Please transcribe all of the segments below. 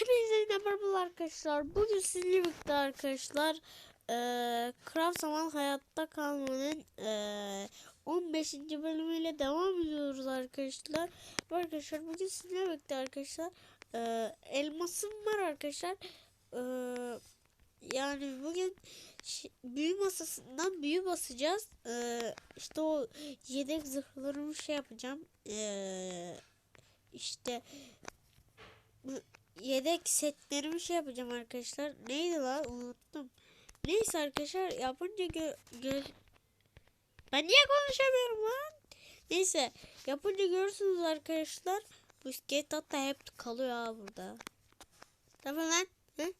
Hepinize merhaba arkadaşlar. Bugün sizinle birlikte arkadaşlar eee Craft Zaman Hayatta Kalmanın eee 15. bölümüyle devam ediyoruz arkadaşlar. Arkadaşlar bugün sizinle birlikte arkadaşlar eee elmasım var arkadaşlar. Eee, yani bugün büyü masasından büyü basacağız. Eee işte o yedek zırhlarımı şey yapacağım. Eee işte yedek setlerimi şey yapacağım arkadaşlar. Neydi lan unuttum. Neyse arkadaşlar yapınca gö, gö Ben niye konuşamıyorum lan? Neyse yapınca görürsünüz arkadaşlar. Bu iskelet hatta hep kalıyor ha burada. Tamam lan. He?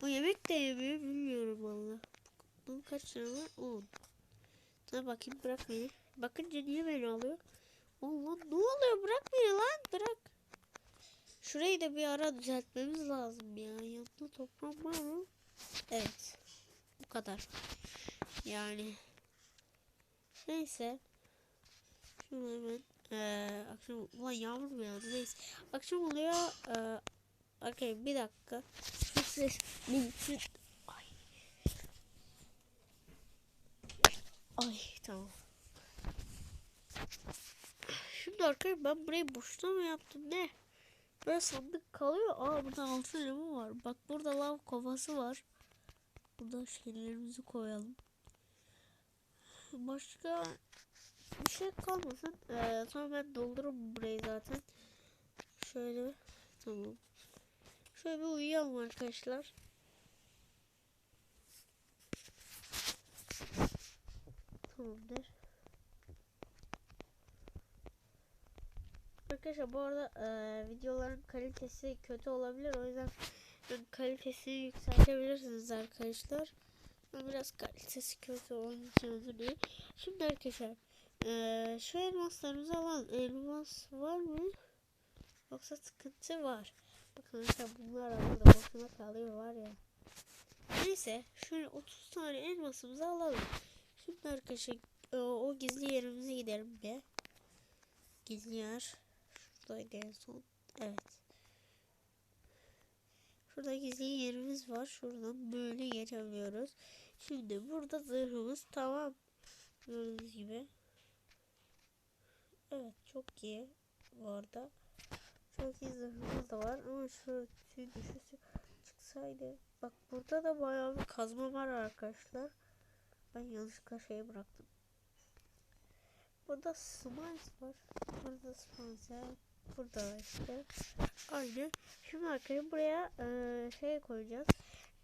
Bu yemek de yemiyor bilmiyorum valla. Bunun kaç tane var? 10. Dur bakayım bırak beni. Bakınca niye beni alıyor? Allah ne oluyor bırak beni lan bırak. Şurayı da bir ara düzeltmemiz lazım ya. Yanında toprağım var mı? Evet. Bu kadar. Yani. Neyse. Şunu hemen. Ee, akşam. Ulan yağmur mu yağdı? Neyse. Akşam oluyor. Ee, Okey bir dakika. Şu ses. Ay. Ay tamam. Şimdi arkadaşlar ben burayı boşuna mı yaptım ne? Böyle sandık kalıyor. Aa burada altın elma var. Bak burada lav kovası var. Burada şeylerimizi koyalım. Başka bir şey kalmasın. Ee, sonra ben doldururum burayı zaten. Şöyle tamam. Şöyle bir uyuyalım arkadaşlar. Tamamdır. Arkadaşlar bu arada e, videoların kalitesi kötü olabilir. O yüzden kalitesini yükseltebilirsiniz arkadaşlar. Biraz kalitesi kötü onun için özür dilerim. Şimdi arkadaşlar e, şu elmaslarımızı alalım. Elmas var mı? Yoksa sıkıntı var. Bakın arkadaşlar bunlar arada boşuna kalıyor var ya. Neyse şöyle 30 tane elmasımızı alalım. Şimdi arkadaşlar e, o gizli yerimize gidelim bir. Gizli yer. Şuradaydı en son. Evet. Şurada gizli yerimiz var. Şuradan böyle geçebiliyoruz. Şimdi burada zırhımız tamam. Gördüğünüz gibi. Evet çok iyi. Bu arada. Çok iyi zırhımız da var. Ama şu tüy düşüsü çıksaydı. Bak burada da bayağı bir kazma var arkadaşlar. Ben yanlışlıkla şey bıraktım. Burada smiles var. Burada smiles Burada işte. Aynı. Şimdi arkaya buraya e, şey koyacağız.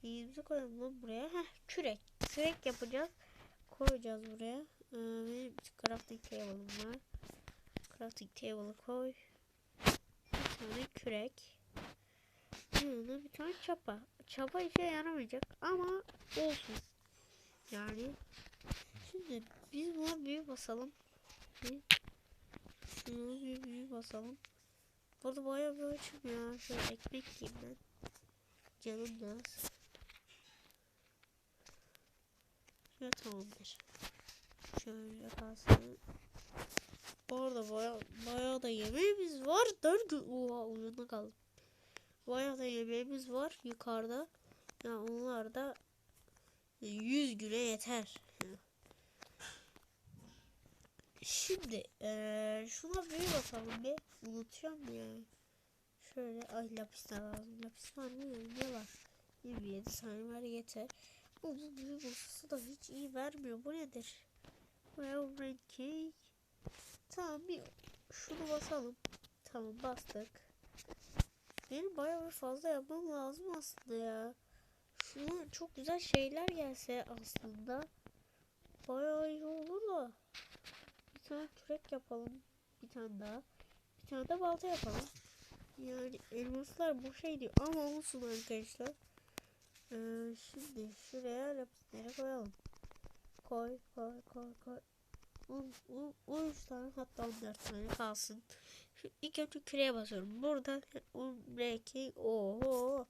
Yiyimizi koyalım buraya. Heh, kürek. Kürek yapacağız. Koyacağız buraya. E, benim crafting table'ım var. Crafting table'ı koy. Bir tane kürek. Yanına bir tane çapa. Çapa işe yaramayacak ama olsun. Yani şimdi biz buna büyü basalım. Şuna bir büyü basalım. Burada bayağı bir açım ya. Şöyle ekmek yiyeyim ben. Canım az. Şöyle tamamdır. Şöyle kalsın. Orada bayağı, bayağı da yemeğimiz var. Dört gün. Oha uyuda kaldım. Bayağı da yemeğimiz var yukarıda. Ya yani onlar da 100 güne yeter. Şimdi ee, şuna bir bakalım bir. Unutuyorum ya. Şöyle ay lapis lazım. Lapis var? Ne var? 27 saniye yeter. Bu bu büyü bossası da hiç iyi vermiyor. Bu nedir? Well cake. Tamam bir şunu basalım. Tamam bastık. Benim bayağı fazla yapmam lazım aslında ya. Şuna çok güzel şeyler gelse aslında. Bayağı iyi olur da. Tane kürek yapalım. Bir tane daha. Bir tane de balta yapalım. Yani elmaslar boşa gidiyor ama olsun arkadaşlar. Ee, şimdi şuraya lapisleri koyalım. Koy koy koy koy. 13 tane hatta 14 tane kalsın. Şu ilk önce küreye basıyorum. Burada 12 oho.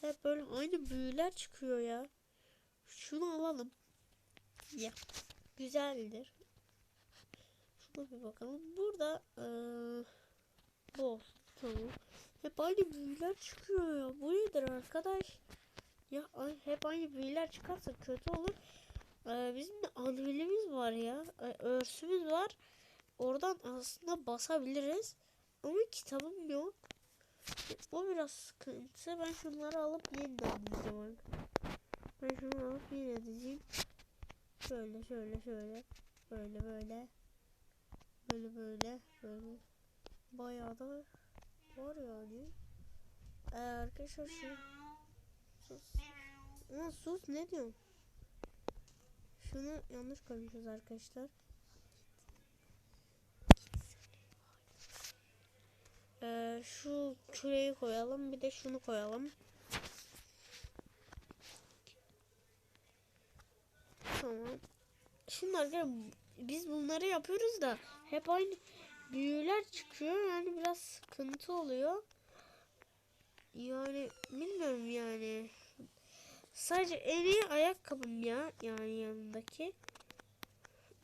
Hep böyle aynı büyüler çıkıyor ya. Şunu alalım. Ya. Güzeldir. Şuna bir bakalım. Burada ee, bu. Tamam. Hep aynı büyüler çıkıyor ya. Bu nedir arkadaş? Ya hep aynı büyüler çıkarsa kötü olur. Ee, bizim de anvilimiz var ya. Ee, örsümüz var. Oradan aslında basabiliriz. Ama kitabım yok. O biraz sıkıntı. Ben şunları alıp yeniden dizeceğim. Ben şunu alıp yine dizeyim. Şöyle şöyle şöyle. Böyle böyle. Böyle böyle. Böyle. Bayağı da var yani. Ee, arkadaşlar şu sus. Ama sus ne diyorsun? Şunu yanlış koymuşuz arkadaşlar. Ee, şu küreyi koyalım bir de şunu koyalım. Tamam. Şimdi arkadaşlar biz bunları yapıyoruz da hep aynı büyüler çıkıyor yani biraz sıkıntı oluyor. Yani bilmiyorum yani. Sadece en iyi ayakkabım ya yani yanındaki.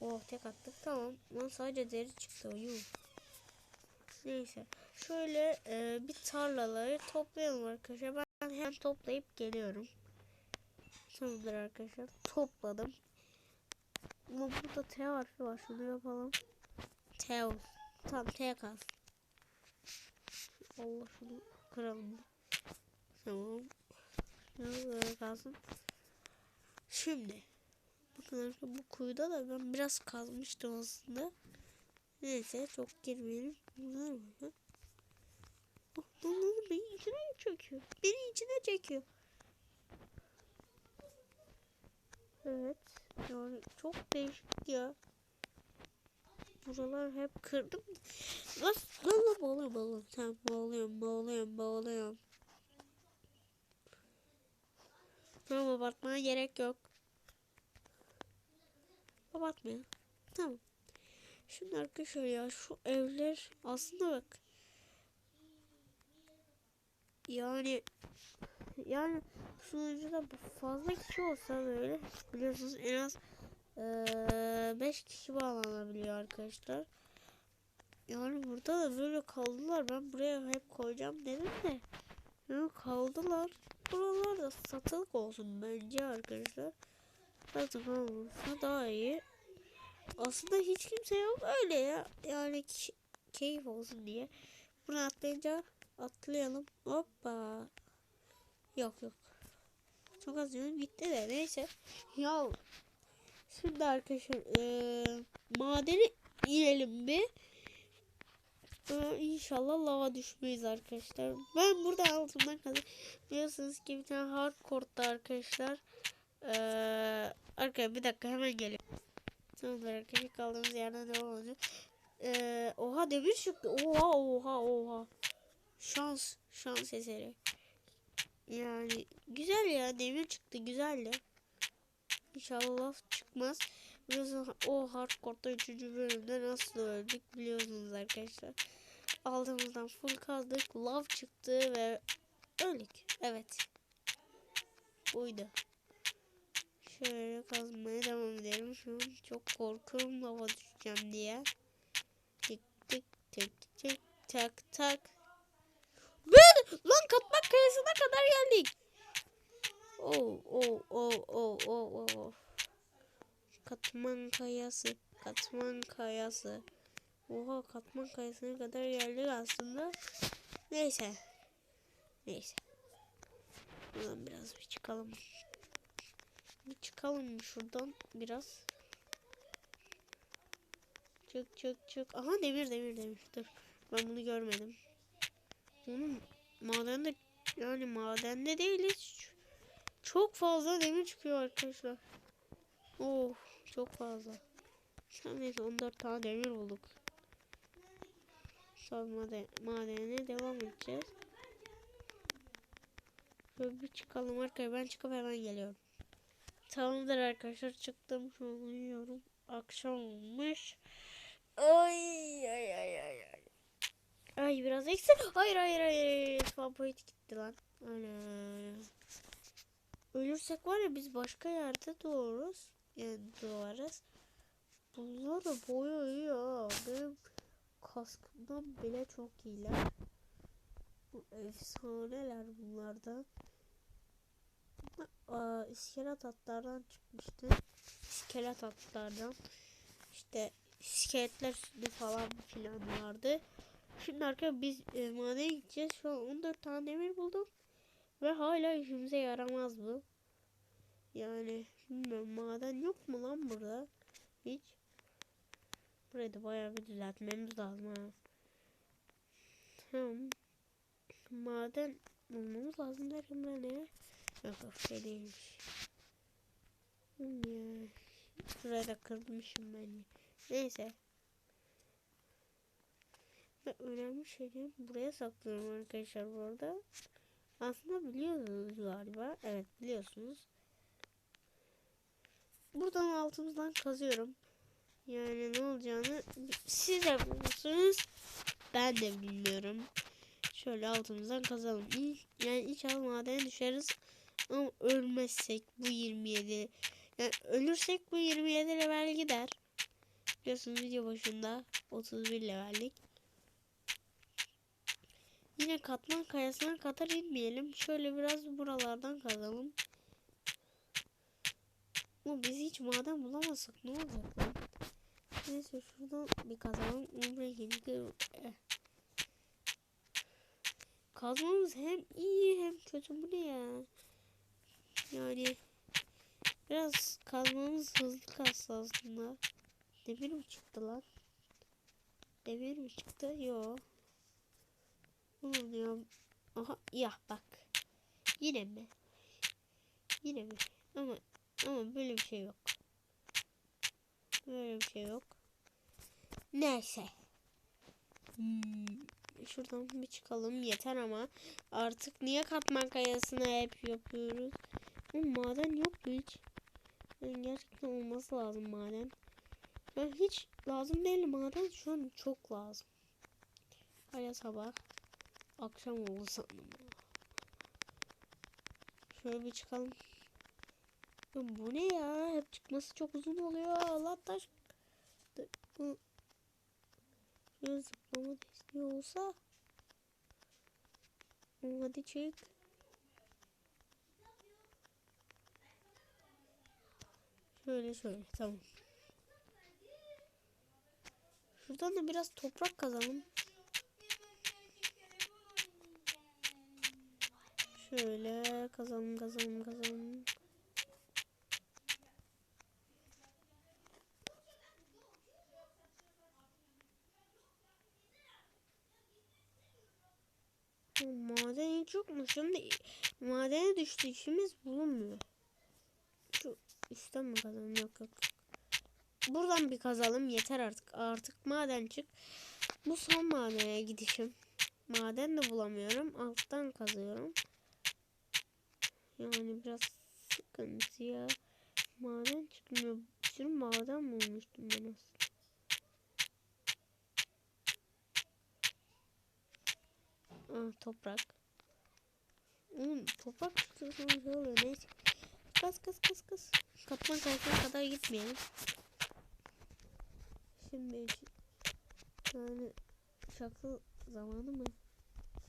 Oh tek attık tamam. Lan sadece deri çıktı. Yuh. Neyse. Şöyle e, bir tarlaları toplayalım arkadaşlar. Ben hem toplayıp geliyorum. Tamamdır arkadaşlar. Topladım. Ama burada T harfi var. Şunu yapalım. T olsun. Tamam T kalsın. Allah şunu kıralım. Tamam. Böyle kalsın. Şimdi. Bakın arkadaşlar bu kuyuda da ben biraz kazmıştım aslında. Neyse çok girmeyelim. Bunlar mı? Oh, lan lan beni içine çekiyor. Beni içine çekiyor. Evet. Yani çok değişik ya. Buralar hep kırdım. Lan lan boğuluyorum boğuluyorum. Tamam boğuluyorum boğuluyorum boğuluyorum. Tamam abartmaya gerek yok. Abartmaya. Tamam. Şimdi arkadaşlar ya şu evler aslında bak. Yani yani sunucuda fazla kişi olsa böyle biliyorsunuz en az 5 kişi bağlanabiliyor arkadaşlar. Yani burada da böyle kaldılar. Ben buraya hep koyacağım dedim de. Yani kaldılar. Buralar da satılık olsun bence arkadaşlar. Satılık olursa daha iyi. Aslında hiç kimse yok öyle ya. Yani keyif olsun diye. Bunu atlayınca atlayalım. Hoppa. Yok yok. Çok az canım gitti de neyse. Ya şimdi arkadaşlar eee madeni inelim bir. Ee, inşallah lava düşmeyiz arkadaşlar. Ben burada altından kazandım. Biliyorsunuz ki bir tane hardcore'da arkadaşlar. Ee, arkadaşlar bir dakika hemen geliyorum. Tamamdır arkadaşlar kaldığımız yerden devam olacak. Ee, oha demir çıktı. Oha oha oha. Şans. Şans eseri. Yani güzel ya demir çıktı güzeldi. İnşallah çıkmaz. Biliyorsunuz o hardcore'da 3. bölümde nasıl öldük biliyorsunuz arkadaşlar. Aldığımızdan full kazdık. Love çıktı ve öldük. Evet. Buydu. Şöyle kazmaya devam edelim. Şu an çok korkuyorum lava düşeceğim diye. Tık tık tık tık tak tak. Lan katmak kayasına kadar geldik. Oh oh oh oh oh oh. Katman kayası. Katman kayası. Oha katman kayasına kadar geldik aslında. Neyse. Neyse. Buradan biraz bir çıkalım. Bir çıkalım şuradan biraz. Çık çık çık. Aha demir demir demir. Dur. Ben bunu görmedim. Bunun madende yani madende değiliz. Çok fazla demir çıkıyor arkadaşlar. Oh çok fazla. Sen neyse 14 tane demir bulduk. Sonra maden, madene devam edeceğiz. Şöyle bir çıkalım arkadaşlar. Ben çıkıp hemen geliyorum. Tamamdır arkadaşlar çıktım. Şu an uyuyorum. Akşam olmuş. Ay ay ay ay ay. Ay biraz eksik. Hayır hayır hayır. Point gitti lan. Ana. Ölürsek var ya biz başka yerde doğuruz. Yani doğarız. Bunlar da boyu ha. Benim kaskımdan bile çok iyiler. Bu efsaneler bunlardan. Aa, iskelet atlardan çıkmıştı. İskelet atlardan. İşte iskeletler falan filan vardı. Şimdi arkadaşlar biz e, madene gideceğiz. Şu an 14 tane demir buldum. Ve hala işimize yaramaz bu. Yani bilmiyorum maden yok mu lan burada? Hiç. Burayı da bayağı bir düzeltmemiz lazım ha. Tamam. Maden bulmamız lazım derken ben ne? Yok yok şey değilmiş. Ya. Şuraya da kırmışım ben. Neyse. Ve önemli şeyleri buraya saklıyorum arkadaşlar bu arada. Aslında biliyorsunuz galiba. Evet biliyorsunuz. Buradan altımızdan kazıyorum. Yani ne olacağını siz de biliyorsunuz. Ben de bilmiyorum. Şöyle altımızdan kazalım. Yani inşallah madene düşeriz. Ama ölmezsek bu 27 yani ölürsek bu 27 level gider. Biliyorsunuz video başında 31 levellik. Yine katman kayasına kadar inmeyelim. Şöyle biraz buralardan kazalım. Ama biz hiç maden bulamazsak ne olacak lan? Neyse şuradan bir kazalım. Umre gibi. Kazmamız hem iyi hem kötü bu ne ya? Yani biraz kazmamız hızlı kazsa aslında. Demir mi çıktı lan? Demir mi çıktı? Yok. Ulan Aha ya bak. Yine mi? Yine mi? Ama ama böyle bir şey yok. Böyle bir şey yok. Neyse. Hmm, şuradan bir çıkalım yeter ama artık niye katman kayasını hep yapıyoruz? Bu maden yok mu hiç? Yani gerçekten olması lazım maden. Ben hiç lazım değil maden şu an çok lazım. Hala sabah. Akşam oldu sandım. Şöyle bir çıkalım. Ya bu ne ya? Hep çıkması çok uzun oluyor. Allah taş. Şöyle zıplama desteği olsa. Hadi çık. Şöyle şöyle tamam. Şuradan da biraz toprak kazalım. Şöyle kazalım kazalım kazalım. Maden hiç yok mu? Şimdi madene düştü işimiz bulunmuyor. Şu üstten mi kazalım? Yok yok. Buradan bir kazalım yeter artık. Artık maden çık. Bu son madene gidişim. Maden de bulamıyorum. Alttan kazıyorum. Yani biraz sıkıntı ya. Maden çıkmıyor. Bir sürü maden bulmuştum ben aslında. Aa, toprak. Oğlum toprak çıkıyorsunuz oluyor neyse. Kaz kaz kaz kaz. Katman kayasına kadar gitmeyelim. Şimdi yani şakıl zamanı mı?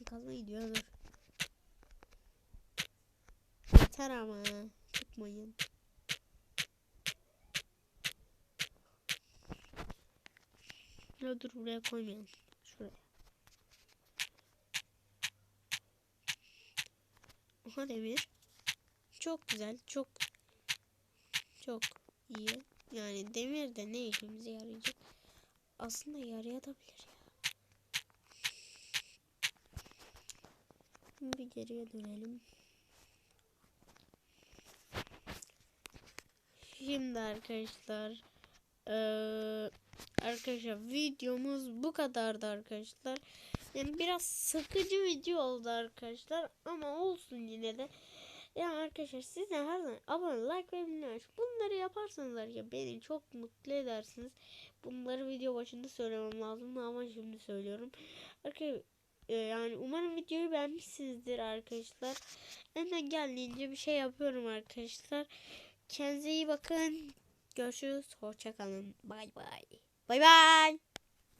Kazma gidiyor. Yeter ama çıkmayın. Ya dur buraya koymayalım. Şuraya. Aha demir. Çok güzel. Çok çok iyi. Yani demir de ne işimize yarayacak? Aslında yarayabilir ya. Bir geriye dönelim. Şimdi arkadaşlar ee, arkadaşlar videomuz bu kadardı arkadaşlar. Yani biraz sıkıcı video oldu arkadaşlar ama olsun yine de. Yani arkadaşlar siz de her zaman abone like ve bildirim bunları yaparsanız ya beni çok mutlu edersiniz. Bunları video başında söylemem lazım ama şimdi söylüyorum. Arkadaşlar yani umarım videoyu beğenmişsinizdir arkadaşlar. Elimden geldiğince bir şey yapıyorum arkadaşlar. Kendinize iyi bakın. Görüşürüz. Hoşçakalın. Bay bay. Bay bay.